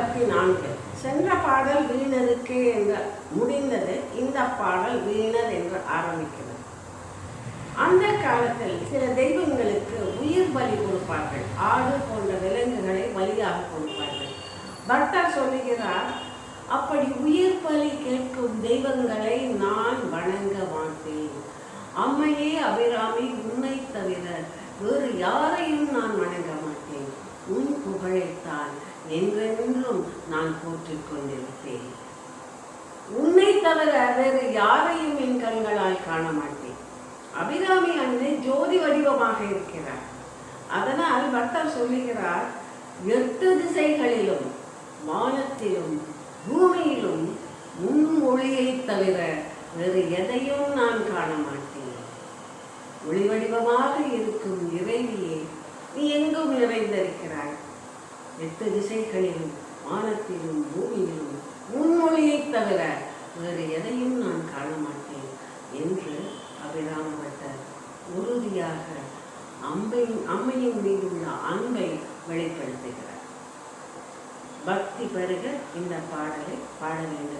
அறுபத்தி நான்கு. சென்ற பாடல் வீணருக்கு என்று முடிந்தது இந்த பாடல் வீணர் என்று ஆரம்பிக்கிறது. அந்த காலத்தில் சில தெய்வங்களுக்கு உயிர் பலி கொடுப்பார்கள். ஆடு போன்ற விலங்குகளை பலியாக கொடுப்பார்கள். பட்டர் சொல்லுகிறார் அப்படி உயிர் பலி கேட்கும் தெய்வங்களை நான் வணங்க மாட்டேன். அம்மையே அபிராமி உன்னை தவிர வேறு யாரை நான் வணங்க மாட்டேன் உன் புகழைத்தான் என்றென்றும் நான் போற்றிக் கொண்டிருப்பேன். உன்னை தவிர வேறு யாரையும் என் கண்களால் காண மாட்டேன். அபிராமி அன்னை ஜோதி வடிவமாக இருக்கிறார். அதனால் பட்டர் சொல்லுகிறார் எட்டு திசைகளிலும் வானத்திலும் பூமியிலும் முன் ஒளியை தவிர வேறு எதையும் நான் காண மாட்டேன். ஒளி வடிவமாக இருக்கும் எட்டு திசைகளிலும் வானத்திலும் பூமியிலும் முன்மொழியைத் தவிர வேறு எதையும் நான் காண மாட்டேன் என்று அபிராமபட்டர் உறுதியாக அம்பையின் அம்மையின் மீதுள்ள அன்பை வெளிப்படுத்துகிறார். பக்தி பெருக இந்த பாடலை பாட வேண்டும்.